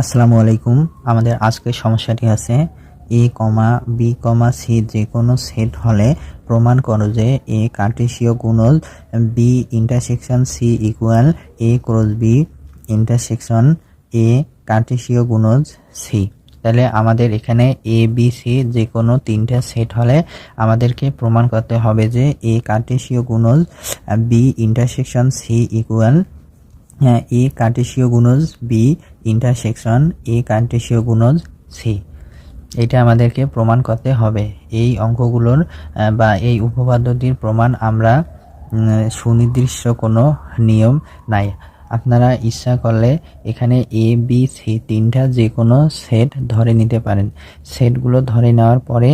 আসসালামু আলাইকুম। আমাদের আজকের সমস্যাটি আছে এ কমা, বি কমা, সি যে কোনো সেট হলে প্রমাণ করো যে এ কার্টেসীয় গুণজ B intersection, C equal, A cross B intersection, A কার্টেসীয় গুণজ সি। তাহলে আমাদের এখানে এ, বি, সি যে কোনো তিনটা সেট হলে আমাদেরকে প্রমাণ করতে হবে যে এ কার্টেসীয় গুণজ B intersection, C equal A কার্টেশীয় গুণজ বি ইন্টারসেকশন, এ কার্টেশীয় গুণজ সি। এটা আমাদেরকে প্রমাণ করতে হবে। এই অঙ্কগুলোর বা এই উপপাদ্যটির প্রমাণ আমরা সুনির্দিষ্ট কোনো নিয়ম নাই। আপনারা ইচ্ছা করলে এখানে এ বি সি তিনটা যে কোনো সেট ধরে নিতে পারেন। সেটগুলো ধরে নেওয়ার পরে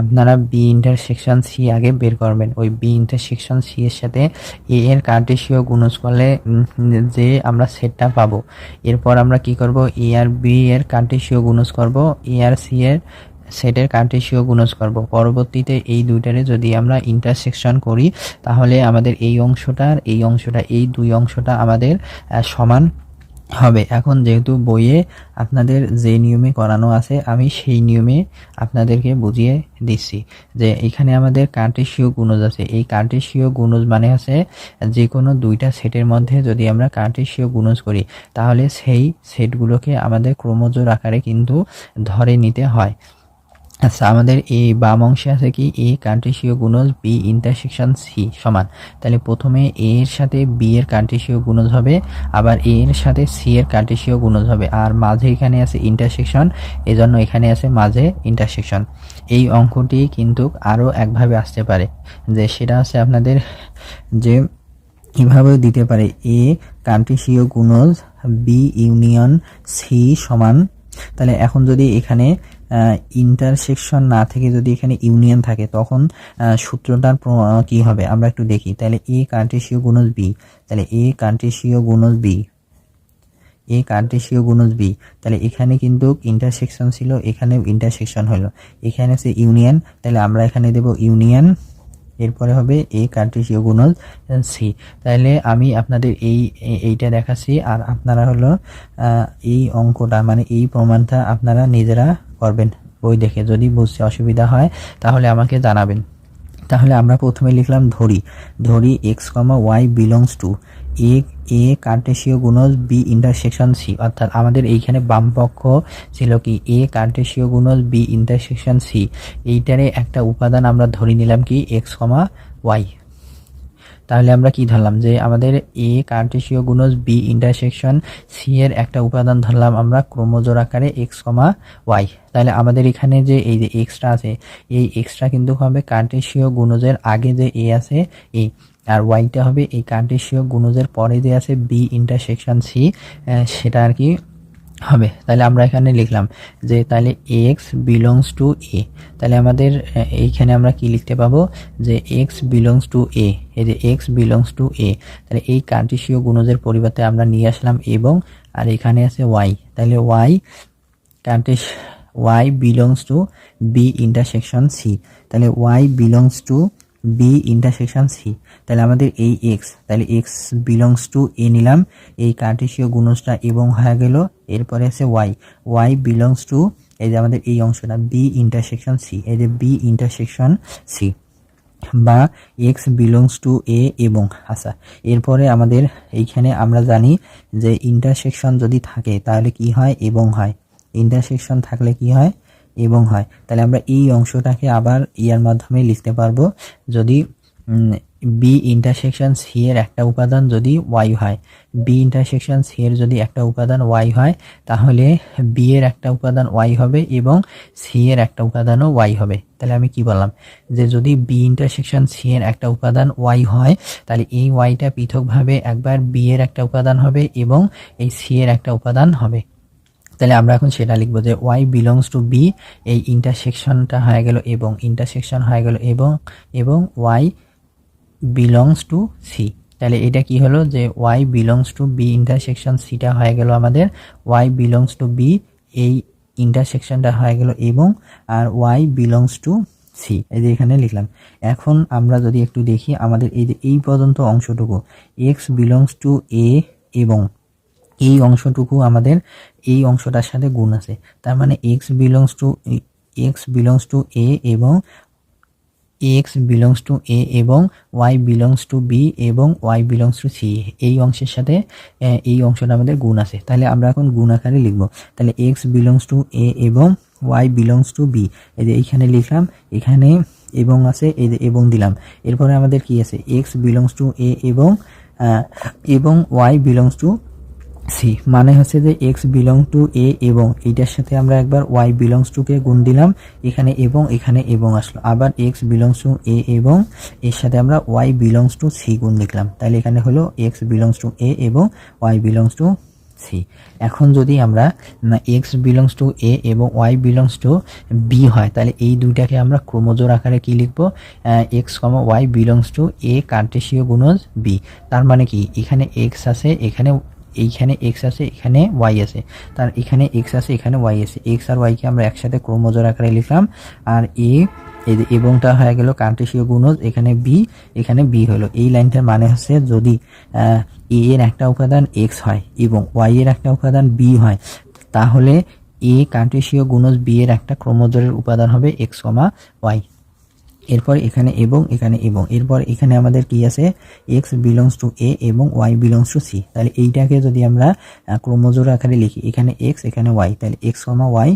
আপনারা বি ইন্টারসেকশন সি আগে বের করবেন। ওই বি ইন্টারসেকশন সি এর সাথে এ এর কার্টেসীয় গুণজ করলে যে আমরা সেটটা পাবো। এরপর আমরা কি করব? এ আর বি এর কার্টেসীয় গুণজ করব। এ আর সি এর সেটের কার্টেসীয় গুণজ করব। পরবর্তীতে এই দুইটারে যদি আমরা ইন্টারসেকশন করি, তাহলে আমাদের এই অংশটা আর এই অংশটা, এই দুই অংশটা আমাদের সমান হবে। এখন যেহেতু বইয়ে আপনাদের যে নিয়মে করানো আছে, আমি সেই নিয়মে আপনাদেরকে বুঝিয়ে দিচ্ছি যে এখানে আমাদের কার্টেসীয় গুণজ আছে। এই কার্টেসীয় গুণজ মানে আছে যে কোনো দুইটা সেটের মধ্যে যদি আমরা কার্টেসীয় গুণজ করি, তাহলে সেই সেটগুলোকে আমাদের ক্রমজোর আকারে কিন্তু ধরে নিতে হয়। আচ্ছা আমাদের এই বাম অংশে আছে কি? এ কার্টেসীয় গুণজ, বি ইন্টারসেকশন সি সমান। তাহলে প্রথমে এ এর সাথে বি এর কার্টেসীয় গুণজ হবে, আবার এ এর সাথে সি এর কার্টেসীয় গুণজ হবে। আর মাঝে এখানে আছে ইন্টারসেকশন এজন্য এখানে আছে মাঝে ইন্টারসেকশন এই অঙ্কটি কিন্তু আরও একভাবে আসতে পারে, যে সেটা আছে আপনাদের যে এভাবেও দিতে পারে। এ কার্টেসীয় গুণজ, বি ইউনিয়ন, সি সমান। তাহলে এখন যদি এখানে ইন্টারসেকশন না থেকে যদি এখানে ইউনিয়ন থাকে, তখন সূত্রটার কি হবে? আমরা একটু দেখি। তাহলে এ কার্টেসীয় গুণজ বি তাহলে এ কার্টেসীয় গুণজ বি এ কার্টেসীয় গুণজ বি তাহলে এখানে কিন্তু ইন্টারসেকশন ছিল, এখানেও ইন্টারসেকশন হলো। এখানে আছে ইউনিয়ন তাহলে আমরা এখানে দেব ইউনিয়ন এরপরে হবে এ কার্টেসীয় গুণজ সি তাহলে আমি আপনাদের এই, এইটা দেখাচ্ছি। আর আপনারা হলো এই অঙ্কটা মানে এই প্রমাণটা আপনারা নিজেরা করবেন। বই দেখে যদি বুঝতে অসুবিধা হয়, তাহলে আমাকে জানাবেন। তাহলে আমরা প্রথমে লিখলাম ধরি। ধরি X comma Y belongs to A A কার্টেসীয় গুণজ বি ইন্টারসেকশন সি অর্থাৎ আমাদের এইখানে বাম পক্ষ ছিল কি? এ কার্টেসীয় গুণজ বি ইন্টারসেকশন সি এইটারে একটা উপাদান আমরা ধরে নিলাম কি? এক্স কমা ওয়াই তাহলে আমরা কি ধরলাম যে আমাদের এ কার্টেসীয় গুণজ বি ইন্টারসেকশন সি এর একটা উপাদান ধরলাম আমরা ক্রোমোজোর আকারে এক্স কমা ওয়াই তাহলে আমাদের এখানে যে এই যে এক্সট্রা আছে, এই এক্সট্রা কিন্তু হবে কার্টেসীয় গুণজের আগে যে এ আছে এ আর ওয়াইটা হবে এই কার্টেসীয় গুণজের পরে যে আছে বি ইন্টারসেকশন সি সেটা আর কি হবে। তাহলে আমরা এখানে লিখলাম যে তাহলে এক্স বিলংস টু এ তাহলে আমাদের এইখানে আমরা কি লিখতে পাবো? যে এক্স বিলংস টু এ এই যে এক্স বিলংস টু এ তাহলে এই কার্টেসীয় গুণজের পরিবর্তে আমরা নিয়ে আসলাম এবং, আর এখানে আছে ওয়াই তাহলে Y কার্টেস Y belongs to B intersection C তাহলে Y belongs to B intersection C তাহলে আমাদের এই এক্স তাহলে এক্স বিলংস টু এ নিলাম, এই কার্টেসীয় গুণজটা এবং হয়ে গেল, এরপরে আছে ওয়াই ওয়াই বিলংস টু এই যে আমাদের এই অংশটা বি ইন্টারসেকশন সি এই যে বি ইন্টারসেকশন সি বা এক্স বিলংস টু এ এবং আচ্ছা এরপরে আমাদের এইখানে আমরা জানি যে ইন্টারসেকশন যদি থাকে, তাহলে কি হয় এবং হয় ইন্টারসেকশন থাকলে কি হয় এবং হয়। তাহলে আমরা এই অংশটাকে আবার ইয়ার মাধ্যমে লিখতে পারব। যদি বি ইন্টারসেকশন সি এর একটা উপাদান যদি ওয়াই হয়। বি ইন্টারসেকশন সি এর যদি একটা উপাদান ওয়াই হয়, তাহলে বি এর একটা উপাদান ওয়াই হবে এবং সি এর একটা উপাদানও ওয়াই হবে। তাহলে আমি কি বললাম? যে যদি বি ইন্টারসেকশন সি এর একটা উপাদান ওয়াই হয়, তাহলে এই ওয়াইটা পৃথকভাবে একবার বি এর একটা উপাদান হবে এবং এই সি এর একটা উপাদান হবে। তাহলে আমরা এখন সেটা লিখব যে ওয়াই বিলংস টু বি এই ইন্টারসেকশনটা হয়ে গেল এবং ইন্টারসেকশন হয়ে গেল এবং এবং ওয়াই বিলংস টু সি তাহলে এটা কি হলো যে Y belongs to B intersection সিটা হয়ে গেল আমাদের ওয়াই বিলংস টু বি এই ইন্টারসেকশনটা হয়ে গেল এবং, আর ওয়াই বিলংস টু সি এই যে এখানে লিখলাম। এখন আমরা যদি একটু দেখি আমাদের এই যে এই পর্যন্ত অংশটুকু এক্স বিলংস টু এ এবং এই অংশটুকু আমাদের এই অংশটার সাথে গুণ আছে। তার মানে X belongs to X belongs to A এবং এক্স বিলংস টু এ এবং ওয়াই বিলংস টু বি এবং ওয়াই বিলংস টু সি এই অংশের সাথে এই অংশটা আমাদের গুণ আছে। তাহলে আমরা এখন গুণ আকারে লিখব। তাহলে এক্স বিলংস টু এ এবং ওয়াই বিলংস টু বি এই যে এইখানে লিখলাম, এখানে এবং আছে, এই যে এবং দিলাম। এরপরে আমাদের কি আছে? এক্স বিলংস টু এ এবং এবং ওয়াই বিলংস টু সি মানে হচ্ছে যে এক্স বিলং টু এ এবং এইটার সাথে আমরা একবার ওয়াই বিলংস টু কে গুণ দিলাম, এখানে এবং এখানে এবং আসলো। আবার এক্স বিলংস টু এ এবং এর সাথে আমরা ওয়াই বিলংস টু সি গুণ লিখলাম তাহলে এখানে হলো এক্স বিলংস টু এ এবং ওয়াই বিলংস টু সি এখন যদি আমরা এক্স বিলংস টু এ এবং ওয়াই বিলংস টু বি হয়, তাহলে এই দুইটাকে আমরা ক্রোমোজোর আকারে কি লিখব? X comma Y belongs to A কার্টেশীয় গুণজ বি তার মানে কি? এখানে এক্স আছে, এখানে এইখানে এক্স আছে, এখানে ওয়াই আছে। তার এখানে এক্স আছে, এখানে ওয়াই আছে। এক্স আর ওয়াইকে আমরা একসাথে ক্রোমোজোর আকারে লিখলাম। আর এ এবংটা হয়ে গেল কার্টেশীয় গুণজ, এখানে বি এখানে বি হলো। এই লাইনটার মানে হচ্ছে যদি এ এর একটা উপাদান এক্স হয় এবং ওয়াই এর একটা উপাদান বি হয়, তাহলে এ কার্টেশীয় গুণজ বি এর একটা ক্রোমোজোরের উপাদান হবে এক্স কমা ওয়াই এরপর এখানে এবং এখানে এবং। এরপর এখানে আমাদের কি আছে? এক্স বিলংস টু এ এবং ওয়াই বিলংস টু সি তাহলে এইটাকে যদি আমরা ক্রোমোজোর আকারে লিখি, এখানে এক্স এখানে ওয়াই তাহলে X comma Y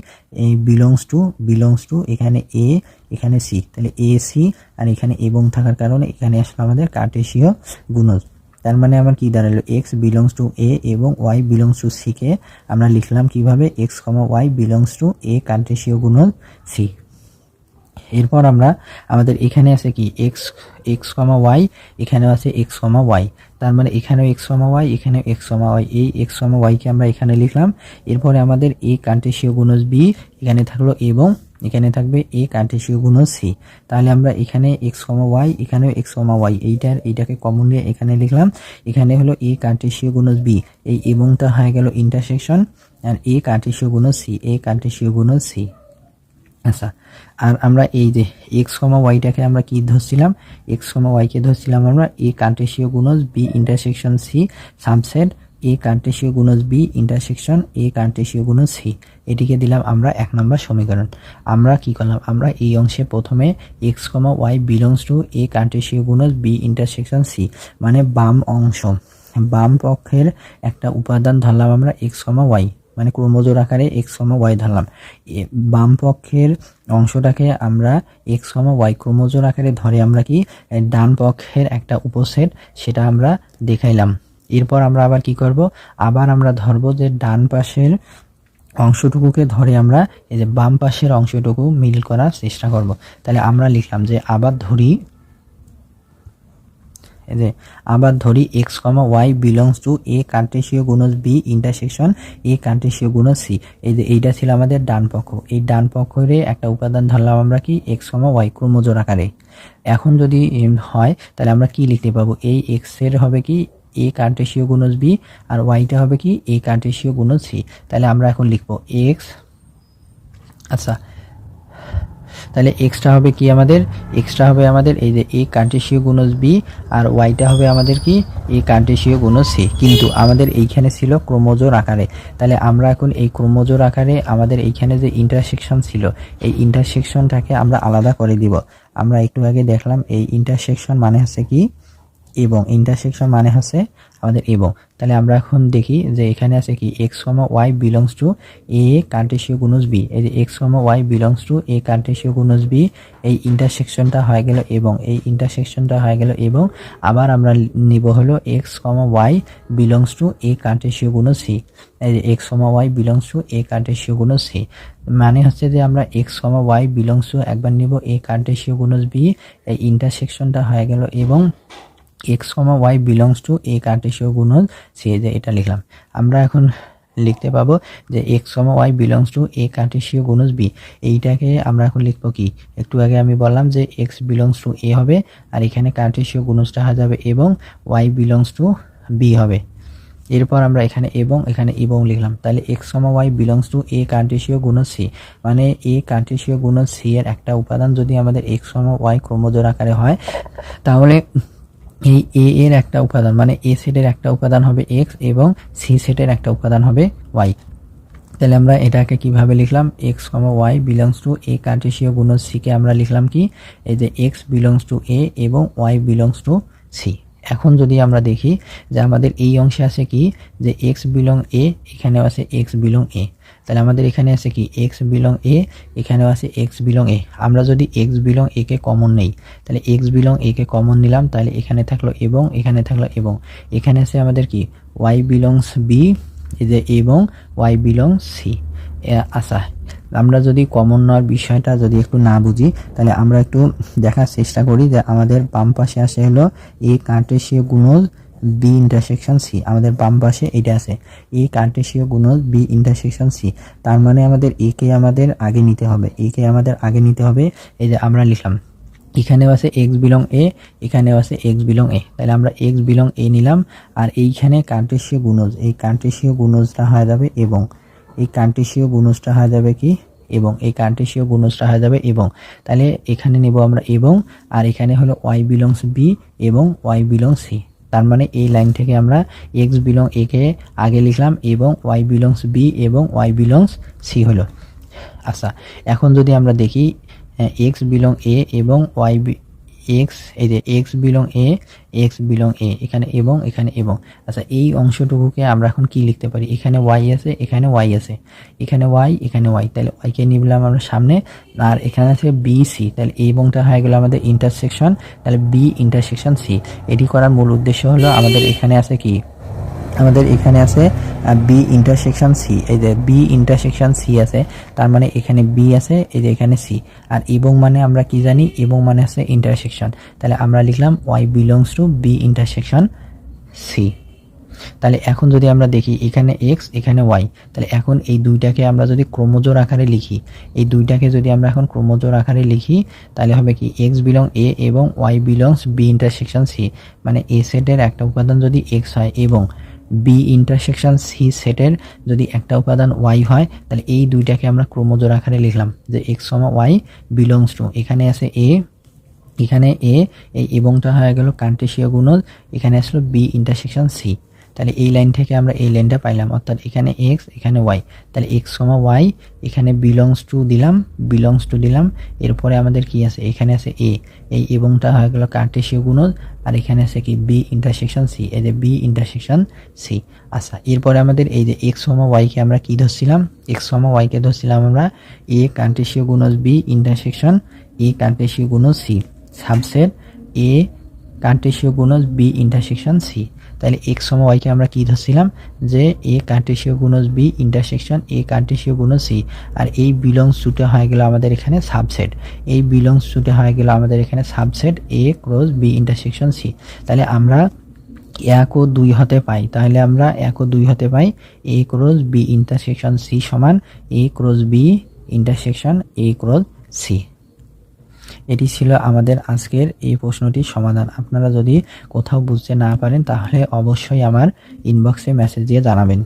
belongs to belongs to এখানে এ এখানে সি তাহলে এ সি আর এখানে এবং থাকার কারণে এখানে আসলে আমাদের কার্টেশীয় গুণজ। তার মানে আমার কি দাঁড়াল? এক্স বিলংস টু এ এবং ওয়াই বিলংস টু সি কে আমরা লিখলাম কীভাবে? X comma Y belongs to A কার্টেশীয় গুণজ সি এরপর আমরা আমাদের এখানে আছে কি? এক্স এক্স কমা ওয়াই এখানেও আছে এক্স কমা ওয়াই তার মানে এখানেও এক্স কমা ওয়াই এখানেও এক্স কমা ওয়াই এই এক্স কমা ওয়াইকে আমরা এখানে লিখলাম। এরপরে আমাদের এ কান্টেশীয় গুণজ বি এখানে থাকল এবং এখানে থাকবে এ কার্টেশীয় গুণজ সি তাহলে আমরা এখানে এক্স কমা ওয়াই এখানেও এক্স কমা ওয়াই এইটার, এইটাকে কমন নিয়ে এখানে লিখলাম। এখানে হলো এ কার্টেশীয় গুণজ বি এই এবংটা হয়ে গেল ইন্টারসেকশন আর এ কার্টেশীয় গুণজ সি এ কার্টেশীয় গুণজ সি আচ্ছা আর আমরা এই যে এক্স কমা ওয়াইটাকে আমরা কি ধরছিলাম? এক্স কমা ওয়াইকে ধরছিলাম আমরা? এ কার্টেশীয় গুণজ B intersection C subset A কার্টেশীয় গুণজ বি ইন্টারসেকশন এ কার্টেশীয় গুণজ সি এটিকে দিলাম আমরা এক নম্বর সমীকরণ। আমরা কি করলাম? আমরা এই অংশে প্রথমে x comma y belongs to A কার্টেশীয় গুণজ বি ইন্টারসেকশন সি মানে বাম অংশ। বাম পক্ষের একটা উপাদান ধরলাম আমরা এক্স কমা ওয়াই মানে ক্রোমোজোর আকারে এক্স কমা ওয়াই ধরলাম বাম পক্ষের অংশটাকে আমরা এক্স কমা ওয়াই ক্রোমোজোর আকারে ধরে আমরা কি ডান পক্ষের একটা উপসেট সেটা আমরা দেখাইলাম। এরপর আমরা আবার কি করব? আবার আমরা ধরবো যে ডান পাশের অংশটুকুকে ধরে আমরা এই যে বাম পাশের অংশটুকু মিল করার চেষ্টা করব। তাহলে আমরা লিখলাম যে আবার ধরি যে আবার ধরি x comma y belongs to A কার্টেশীয় গুণজ বি ইন্টারসেকশন এ কার্টেশীয় গুণজ সি এই যে এইটা ছিল আমাদের ডান পক্ষ। এই ডান পক্ষরে একটা উপাদান ধরলাম আমরা কি? এক্স কমা ওয়াই ক্রোমোজোর আকারে। এখন যদি হয়, তাহলে আমরা কি লিখতে পাবো? এই এক্সের হবে কি? এ কার্টেশীয় গুণজ বি আর ওয়াইটা হবে কি? এ কার্টেশীয় গুণজ সি তাহলে আমরা এখন লিখব এক্স আচ্ছা তাহলে এক্সট্রা হবে কি আমাদের? এক্সট্রা হবে আমাদের এই যে এ কান্টেশীয় গুণজ বি আর ওয়াইটা হবে আমাদের কি? এ কান্টেশীয় গুণজ সি কিন্তু আমাদের এইখানে ছিল ক্রোমোজোর আকারে। তাহলে আমরা এখন এই ক্রোমোজোর আকারে আমাদের এইখানে যে ইন্টারসেকশন ছিল, এই ইন্টারসেকশনটাকে আমরা আলাদা করে দিব। আমরা একটু আগে দেখলাম, এই ইন্টারসেকশন মানে হচ্ছে কি? এবং ইন্টারসেকশন মানে হচ্ছে আমাদের এবং। তাহলে আমরা এখন দেখি যে এখানে আছে কি x comma y belongs to A কার্টেশীয় গুণজ বি এই যে x comma y belongs to A কার্টেশীয় গুণজ বি এই ইন্টারসেকশনটা হয়ে গেল এবং, এই ইন্টারসেকশনটা হয়ে গেল এবং আবার আমরা নিব হলো x comma y belongs to A কার্টেশীয় গুণজ সি এই যে x comma y belongs to A কার্টেশীয় গুণজ সি মানে হচ্ছে যে আমরা x comma y belongs to একবার নিব এ কার্টেশীয় গুণজ বি এই ইন্টারসেকশনটা হয়ে গেল এবং x comma y belongs to A কার্টেশীয় গুণজ সি যে এটা লিখলাম। আমরা এখন লিখতে পাবো যে x comma y belongs to A কার্টেশীয় গুণজ বি এইটাকে আমরা এখন লিখব কি? একটু আগে আমি বললাম যে এক্স বিলংস টু এ হবে, আর এখানে কার্টেশীয় গুণজটা হয়ে যাবে এবং ওয়াই বিলংস টু বি হবে। এরপর আমরা এখানে এবং এখানে এবং লিখলাম। তাহলে x comma y belongs to A কার্টেশীয় গুণজ সি মানে এ কার্টেশীয় গুণজ সি এর একটা উপাদান যদি আমাদের এক্স কমা ওয়াই ক্রোমোজোর আকারে হয়, তাহলে এই এ এর একটা উপাদান মানে এ সেটের একটা উপাদান হবে এক্স এবং সি সেটের একটা উপাদান হবে ওয়াই তাহলে আমরা এটাকে কীভাবে লিখলাম? X comma y belongs to A কার্টেশীয় গুণ সিকে আমরা লিখলাম কি? এই যে এক্স বিলংস টু এ এবং ওয়াই বিলংস টু সি এখন যদি আমরা দেখি যে আমাদের এই অংশে আছে কি? যে এক্স বিলং এ এখানেও আছে এক্স বিলং এ তাহলে আমাদের এখানে আছে কি? এক্স বিলং এ এখানেও আছে এক্স বিলং এ আমরা যদি এক্স বিলং এ কে কমন নেই, তাহলে এক্স বিলং এ কে কমন নিলাম, তাহলে এখানে থাকল এবং, এখানে থাকল এবং। এখানে আছে আমাদের কি? ওয়াই বিলংস বি এই যে এবং ওয়াই বিলংস সি আচ্ছা আমরা যদি কমন নেওয়ার বিষয়টা যদি একটু না বুঝি, তাহলে আমরা একটু দেখার চেষ্টা করি যে আমাদের বাম পাশে আসে হলো এ কার্টেশীয় গুণজ বি ইন্টারসেকশন সি আমাদের বাম পাশে এটা আছে এ কার্টেশীয় গুণজ বি ইন্টারসেকশন সি তার মানে আমাদের একে আমাদের আগে নিতে হবে। একে আমাদের আগে নিতে হবে। এই যে আমরা লিখলাম, এখানেও আছে এক্স বিলং এ এখানেও আছে এক্স বিলং এ তাহলে আমরা এক্স বিলং এ নিলাম, আর এইখানে কার্টেশীয় গুণজ এই কার্টেশীয় গুণজটা হয়ে যাবে এবং। এই কার্টেশীয় গুণজটা হয়ে যাবে কি? এবং এই কার্টেশীয় গুণজটা হয়ে যাবে এবং। তাহলে এখানে নেব আমরা এবং, আর এখানে হলো ওয়াই বিলংস বি এবং ওয়াই বিলং সি তার মানে এই লাইন থেকে আমরা এক্স বিলং এ কে আগে লিখলাম এবং ওয়াই বিলংস বি এবং ওয়াই বিলংস সি হলো। আচ্ছা এখন যদি আমরা দেখি এক্স বিলং এ এবং ওয়াই এক্স এই যে x belong A x belong A এখানে এবং এখানে এবং। আচ্ছা এই অংশটুকুকে আমরা এখন কি লিখতে পারি? এখানে ওয়াই আছে, এখানে ওয়াই আছে। এখানে ওয়াই এখানে ওয়াই তাহলে ওয়াইকে নিলাম আমরা সামনে। আর এখানে আছে বি সি তাহলে এই বংটা হয়ে গেলো আমাদের ইন্টারসেকশন তাহলে বি ইন্টারসেকশন সি এটি করার মূল উদ্দেশ্য হলো আমাদের এখানে আছে কি? আমাদের এখানে আছে বি ইন্টারসেকশন সি এই যে বি ইন্টারসেকশন সি আছে, তার মানে এখানে বি আছে, এই যে এখানে সি আর এবং মানে আমরা কি জানি? এবং মানে আছে ইন্টারসেকশন তাহলে আমরা লিখলাম y belongs to B intersection C তাহলে এখন যদি আমরা দেখি এখানে এক্স এখানে ওয়াই তাহলে এখন এই দুইটাকে আমরা যদি ক্রোমোজোর আকারে লিখি, এই দুইটাকে যদি আমরা এখন ক্রোমোজোর আকারে লিখি, তাহলে হবে কি এক্স বিলং এ এবং y belongs B intersection C মানে এ সেটের একটা উপাদান যদি এক্স হয় এবং বি ইন্টারসেকশন সি সেটের যদি একটা উপাদান ওয়াই হয়, তাহলে এই দুইটাকে আমরা ক্রোমোজোর আকারে লিখলাম, যে এক্স সমা ওয়াই বিলংস টু এখানে আছে এ এখানে এ এই এবংটা হয়ে গেল কান্টেশীয় গুণজ, এখানে আসলো বি ইন্টারসেকশন সি তাহলে এই লাইন থেকে আমরা এই লাইনটা পাইলাম। অর্থাৎ এখানে এক্স এখানে ওয়াই তাহলে এক্স কমা ওয়াই এখানে বিলংস টু দিলাম বিলংস টু দিলাম। এরপরে আমাদের কি আছে? এখানে আছে এ এই এবংটা হয়ে গেল কার্টেশীয় গুণজ আর এখানে আছে কি? বি ইন্টারসেকশন সি এই যে বি ইন্টারসেকশন সি আচ্ছা এরপরে আমাদের এই যে এক্স ওমা ওয়াইকে আমরা কি ধরছিলাম? এক্স ওমা ওয়াইকে ধরছিলাম আমরা এ কার্টেশীয় গুণজ বি ইন্টারসেকশন এ কার্টেশীয় গুণজ সি সাবসেট এ কার্টেশীয় গুণজ বি ইন্টারসেকশন সি তাহলে এক্স সম ওয়াইকে আমরা কী ধরছিলাম? যে এ কার্টেশীয় গুণজ বি ইন্টারসেকশন এ কার্টেশীয় গুণজ সি আর এই বিলংস সুটে হয়ে গেল আমাদের এখানে সাবসেট এই বিলংস সুটে হয়ে গেল আমাদের এখানে subset A cross B intersection C তাহলে আমরা এক ও দুই হতে পাই। তাহলে আমরা এক ও দুই হতে পাই A cross B intersection C সমান A cross B intersection A cross C এটি ছিল আমাদের আজকের এই প্রশ্নটির সমাধান। আপনারা যদি কোথাও বুঝতে না পারেন, তাহলে অবশ্যই আমার ইনবক্সে মেসেজ দিয়ে জানাবেন।